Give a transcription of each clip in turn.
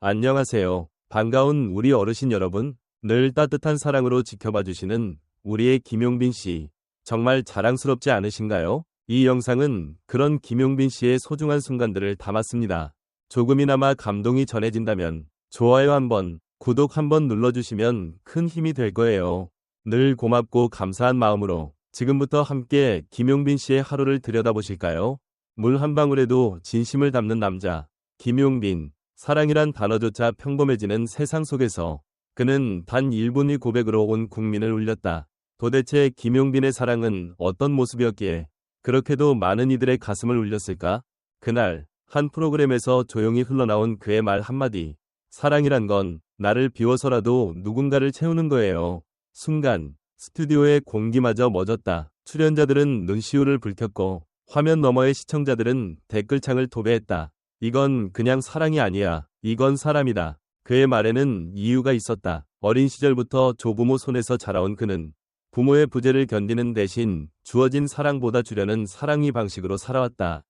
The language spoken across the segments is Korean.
안녕하세요. 반가운 우리 어르신 여러분. 늘 따뜻한 사랑으로 지켜봐 주시는 우리의 김용빈 씨. 정말 자랑스럽지 않으신가요? 이 영상은 그런 김용빈 씨의 소중한 순간들을 담았습니다. 조금이나마 감동이 전해진다면 좋아요 한번, 구독 한번 눌러주시면 큰 힘이 될 거예요. 늘 고맙고 감사한 마음으로 지금부터 함께 김용빈 씨의 하루를 들여다보실까요? 물 한 방울에도 진심을 담는 남자, 김용빈. 사랑이란 단어조차 평범해지는 세상 속에서 그는 단 1분의 고백으로 온 국민을 울렸다. 도대체 김용빈의 사랑은 어떤 모습이었기에 그렇게도 많은 이들의 가슴을 울렸을까? 그날 한 프로그램에서 조용히 흘러나온 그의 말 한마디. 사랑이란 건 나를 비워서라도 누군가를 채우는 거예요. 순간 스튜디오의 공기마저 멎었다. 출연자들은 눈시울을 붉혔고 화면 너머의 시청자들은 댓글창을 도배했다. 이건 그냥 사랑이 아니야. 이건 사람이다. 그의 말에는 이유가 있었다. 어린 시절부터 조부모 손에서 자라온 그는 부모의 부재를 견디는 대신 주어진 사랑보다 주려는 사랑의 방식으로 살아왔다.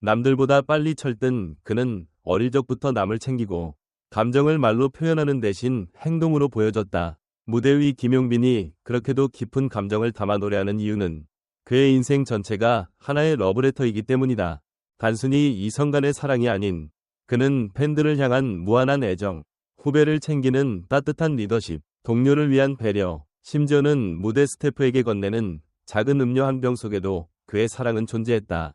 남들보다 빨리 철든 그는 어릴 적부터 남을 챙기고 감정을 말로 표현하는 대신 행동으로 보여줬다. 무대 위 김용빈이 그렇게도 깊은 감정을 담아 노래하는 이유는 그의 인생 전체가 하나의 러브레터이기 때문이다. 단순히 이성 간의 사랑이 아닌 그는 팬들을 향한 무한한 애정, 후배를 챙기는 따뜻한 리더십, 동료를 위한 배려, 심지어는 무대 스태프에게 건네는 작은 음료 한 병 속에도 그의 사랑은 존재했다.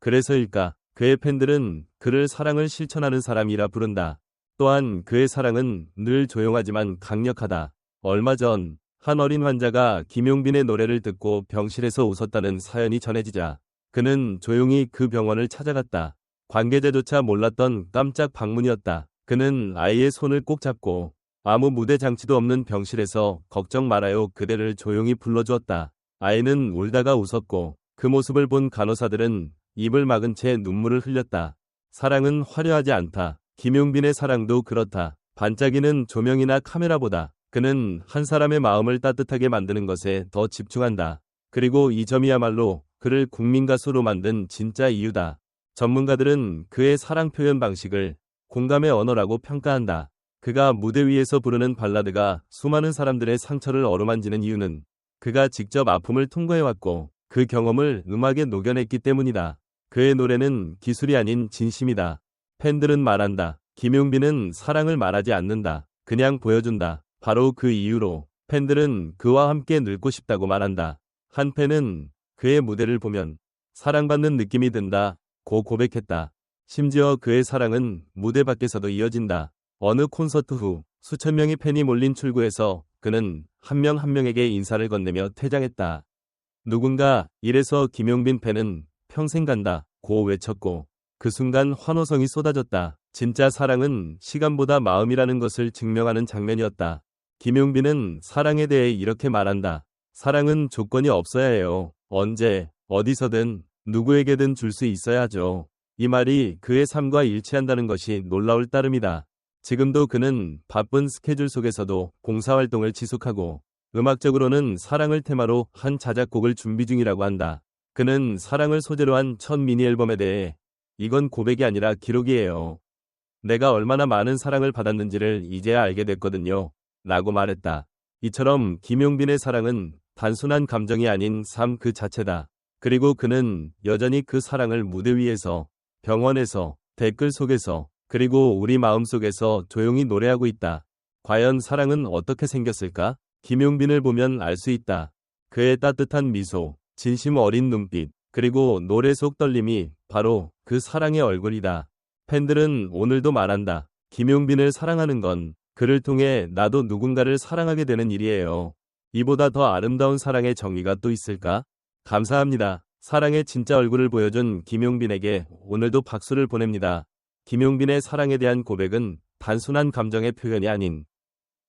그래서일까 그의 팬들은 그를 사랑을 실천하는 사람이라 부른다. 또한 그의 사랑은 늘 조용하지만 강력하다. 얼마 전 한 어린 환자가 김용빈의 노래를 듣고 병실에서 웃었다는 사연이 전해지자 그는 조용히 그 병원을 찾아갔다. 관계자조차 몰랐던 깜짝 방문이었다. 그는 아이의 손을 꼭 잡고 아무 무대 장치도 없는 병실에서 걱정 말아요 그대를 조용히 불러주었다. 아이는 울다가 웃었고 그 모습을 본 간호사들은 입을 막은 채 눈물을 흘렸다. 사랑은 화려하지 않다. 김용빈의 사랑도 그렇다. 반짝이는 조명이나 카메라보다 그는 한 사람의 마음을 따뜻하게 만드는 것에 더 집중한다. 그리고 이 점이야말로 그를 국민 가수로 만든 진짜 이유다. 전문가들은 그의 사랑 표현 방식을 공감의 언어라고 평가한다. 그가 무대 위에서 부르는 발라드가 수많은 사람들의 상처를 어루만지는 이유는 그가 직접 아픔을 통과해왔고 그 경험을 음악에 녹여냈기 때문이다. 그의 노래는 기술이 아닌 진심이다. 팬들은 말한다. 김용빈은 사랑을 말하지 않는다. 그냥 보여준다. 바로 그 이유로 팬들은 그와 함께 늙고 싶다고 말한다. 한 팬은 그의 무대를 보면 사랑받는 느낌이 든다. 고 고백했다. 심지어 그의 사랑은 무대 밖에서도 이어진다. 어느 콘서트 후 수천 명의 팬이 몰린 출구에서 그는 한명한 명에게 인사를 건네며 퇴장했다. 누군가 이래서 김용빈 팬은 평생 간다. 고 외쳤고 그 순간 환호성이 쏟아졌다. 진짜 사랑은 시간보다 마음이라는 것을 증명하는 장면이었다. 김용빈은 사랑에 대해 이렇게 말한다. 사랑은 조건이 없어야 해요. 언제, 어디서든, 누구에게든 줄 수 있어야 하죠. 이 말이 그의 삶과 일치한다는 것이 놀라울 따름이다. 지금도 그는 바쁜 스케줄 속에서도 봉사활동을 지속하고 음악적으로는 사랑을 테마로 한 자작곡을 준비 중이라고 한다. 그는 사랑을 소재로 한 첫 미니 앨범에 대해 이건 고백이 아니라 기록이에요. 내가 얼마나 많은 사랑을 받았는지를 이제야 알게 됐거든요. 라고 말했다. 이처럼 김용빈의 사랑은 단순한 감정이 아닌 삶 그 자체다. 그리고 그는 여전히 그 사랑을 무대 위에서, 병원에서, 댓글 속에서, 그리고 우리 마음속에서 조용히 노래하고 있다. 과연 사랑은 어떻게 생겼을까? 김용빈을 보면 알 수 있다. 그의 따뜻한 미소, 진심 어린 눈빛, 그리고 노래 속 떨림이 바로 그 사랑의 얼굴이다. 팬들은 오늘도 말한다. 김용빈을 사랑하는 건 그를 통해 나도 누군가를 사랑하게 되는 일이에요. 이보다 더 아름다운 사랑의 정의가 또 있을까? 감사합니다. 사랑의 진짜 얼굴을 보여준 김용빈에게 오늘도 박수를 보냅니다. 김용빈의 사랑에 대한 고백은 단순한 감정의 표현이 아닌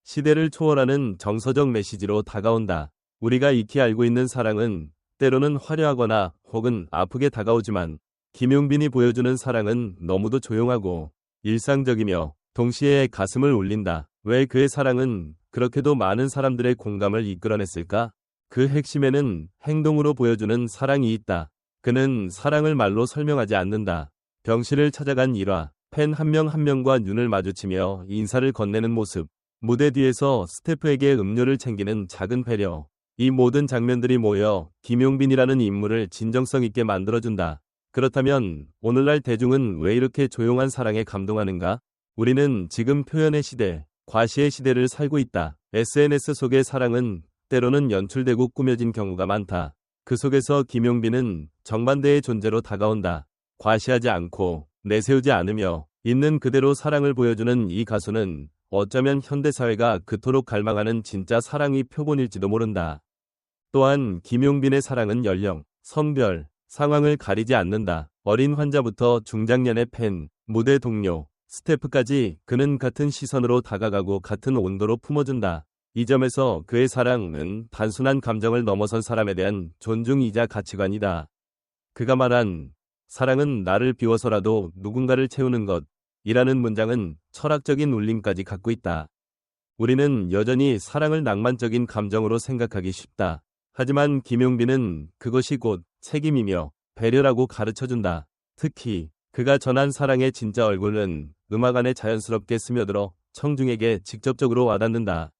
시대를 초월하는 정서적 메시지로 다가온다. 우리가 익히 알고 있는 사랑은 때로는 화려하거나 혹은 아프게 다가오지만 김용빈이 보여주는 사랑은 너무도 조용하고 일상적이며 동시에 가슴을 울린다. 왜 그의 사랑은 그렇게도 많은 사람들의 공감을 이끌어냈을까? 그 핵심에는 행동으로 보여주는 사랑이 있다. 그는 사랑을 말로 설명하지 않는다. 병실을 찾아간 일화, 팬 한명한 명과 눈을 마주치며 인사를 건네는 모습, 무대 뒤에서 스태프에게 음료를 챙기는 작은 배려, 이 모든 장면들이 모여 김용빈이라는 인물을 진정성 있게 만들어준다. 그렇다면 오늘날 대중은 왜 이렇게 조용한 사랑에 감동하는가? 우리는 지금 표현의 시대, 과시의 시대를 살고 있다. SNS 속의 사랑은 때로는 연출되고 꾸며진 경우가 많다. 그 속에서 김용빈은 정반대의 존재로 다가온다. 과시하지 않고 내세우지 않으며 있는 그대로 사랑을 보여주는 이 가수는 어쩌면 현대사회가 그토록 갈망하는 진짜 사랑이 표본일지도 모른다. 또한 김용빈의 사랑은 연령, 성별, 상황을 가리지 않는다. 어린 환자부터 중장년의 팬, 무대 동료, 스태프까지 그는 같은 시선으로 다가가고 같은 온도로 품어준다. 이 점에서 그의 사랑은 단순한 감정을 넘어선 사람에 대한 존중이자 가치관이다. 그가 말한 사랑은 나를 비워서라도 누군가를 채우는 것 이라는 문장은 철학적인 울림까지 갖고 있다. 우리는 여전히 사랑을 낭만적인 감정으로 생각하기 쉽다. 하지만 김용빈은 그것이 곧 책임이며 배려라고 가르쳐준다. 특히 그가 전한 사랑의 진짜 얼굴은 음악 안에 자연스럽게 스며들어 청중에게 직접적으로 와닿는다.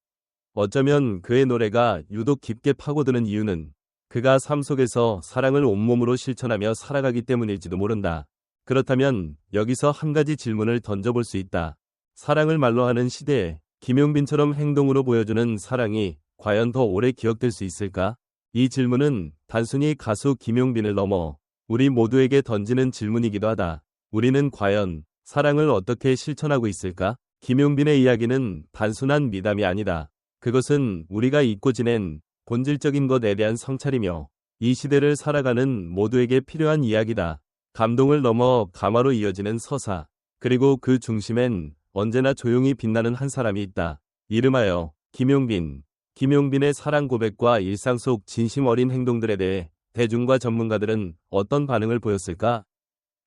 어쩌면 그의 노래가 유독 깊게 파고드는 이유는 그가 삶 속에서 사랑을 온몸으로 실천하며 살아가기 때문일지도 모른다. 그렇다면 여기서 한 가지 질문을 던져볼 수 있다. 사랑을 말로 하는 시대에 김용빈처럼 행동으로 보여주는 사랑이 과연 더 오래 기억될 수 있을까? 이 질문은 단순히 가수 김용빈을 넘어 우리 모두에게 던지는 질문이기도 하다. 우리는 과연 사랑을 어떻게 실천하고 있을까? 김용빈의 이야기는 단순한 미담이 아니다. 그것은 우리가 잊고 지낸 본질적인 것에 대한 성찰이며 이 시대를 살아가는 모두에게 필요한 이야기다. 감동을 넘어 감화로 이어지는 서사. 그리고 그 중심엔 언제나 조용히 빛나는 한 사람이 있다. 이름하여 김용빈. 김용빈의 사랑 고백과 일상 속 진심 어린 행동들에 대해 대중과 전문가들은 어떤 반응을 보였을까?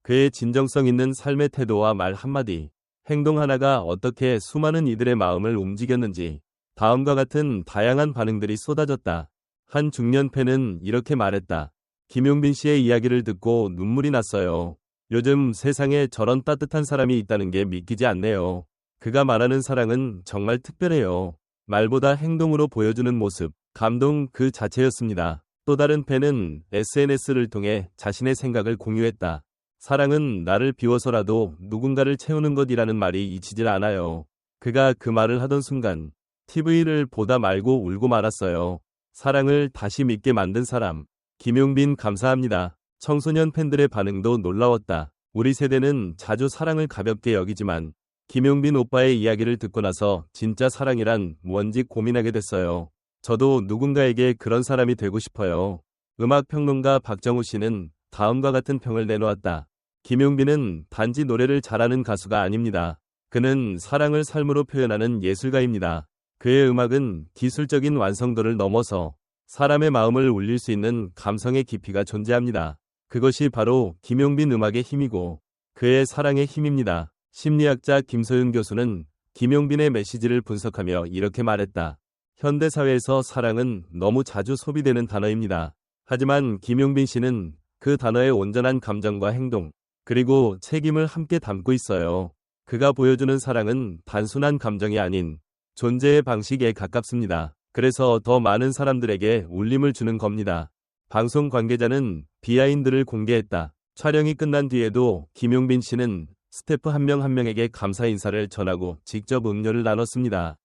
그의 진정성 있는 삶의 태도와 말 한마디, 행동 하나가 어떻게 수많은 이들의 마음을 움직였는지 다음과 같은 다양한 반응들이 쏟아졌다. 한 중년 팬은 이렇게 말했다. 김용빈 씨의 이야기를 듣고 눈물이 났어요. 요즘 세상에 저런 따뜻한 사람이 있다는 게 믿기지 않네요. 그가 말하는 사랑은 정말 특별해요. 말보다 행동으로 보여주는 모습, 감동 그 자체였습니다. 또 다른 팬은 SNS를 통해 자신의 생각을 공유했다. 사랑은 나를 비워서라도 누군가를 채우는 것이라는 말이 잊히질 않아요. 그가 그 말을 하던 순간 TV를 보다 말고 울고 말았어요. 사랑을 다시 믿게 만든 사람. 김용빈 감사합니다. 청소년 팬들의 반응도 놀라웠다. 우리 세대는 자주 사랑을 가볍게 여기지만 김용빈 오빠의 이야기를 듣고 나서 진짜 사랑이란 뭔지 고민하게 됐어요. 저도 누군가에게 그런 사람이 되고 싶어요. 음악 평론가 박정우 씨는 다음과 같은 평을 내놓았다. 김용빈은 단지 노래를 잘하는 가수가 아닙니다. 그는 사랑을 삶으로 표현하는 예술가입니다. 그의 음악은 기술적인 완성도를 넘어서 사람의 마음을 울릴 수 있는 감성의 깊이가 존재합니다. 그것이 바로 김용빈 음악의 힘이고 그의 사랑의 힘입니다. 심리학자 김소윤 교수는 김용빈의 메시지를 분석하며 이렇게 말했다. 현대사회에서 사랑은 너무 자주 소비되는 단어입니다. 하지만 김용빈 씨는 그 단어의 온전한 감정과 행동, 그리고 책임을 함께 담고 있어요. 그가 보여주는 사랑은 단순한 감정이 아닌 존재의 방식에 가깝습니다. 그래서 더 많은 사람들에게 울림을 주는 겁니다. 방송 관계자는 비하인드를 공개했다. 촬영이 끝난 뒤에도 김용빈 씨는 스태프 한 명한 명에게 감사 인사를 전하고 직접 음료를 나눴습니다.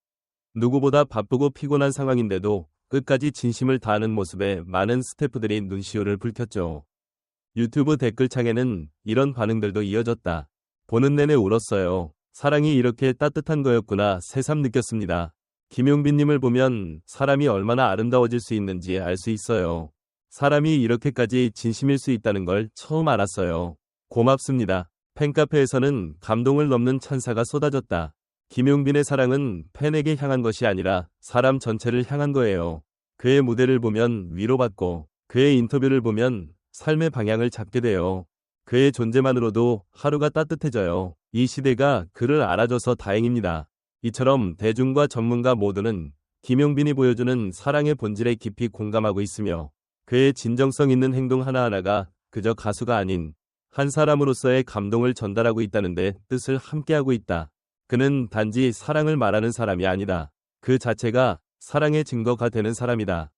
누구보다 바쁘고 피곤한 상황인데도 끝까지 진심을 다하는 모습에 많은 스태프들이 눈시울을 붉혔죠. 유튜브 댓글창에는 이런 반응들도 이어졌다. 보는 내내 울었어요. 사랑이 이렇게 따뜻한 거였구나 새삼 느꼈습니다. 김용빈님을 보면 사람이 얼마나 아름다워질 수 있는지 알 수 있어요. 사람이 이렇게까지 진심일 수 있다는 걸 처음 알았어요. 고맙습니다. 팬카페에서는 감동을 넘는 찬사가 쏟아졌다. 김용빈의 사랑은 팬에게 향한 것이 아니라 사람 전체를 향한 거예요. 그의 무대를 보면 위로받고 그의 인터뷰를 보면 삶의 방향을 잡게 돼요. 그의 존재만으로도 하루가 따뜻해져요. 이 시대가 그를 알아줘서 다행입니다. 이처럼 대중과 전문가 모두는 김용빈이 보여주는 사랑의 본질에 깊이 공감하고 있으며 그의 진정성 있는 행동 하나하나가 그저 가수가 아닌 한 사람으로서의 감동을 전달하고 있다는데 뜻을 함께하고 있다. 그는 단지 사랑을 말하는 사람이 아니다. 그 자체가 사랑의 증거가 되는 사람이다.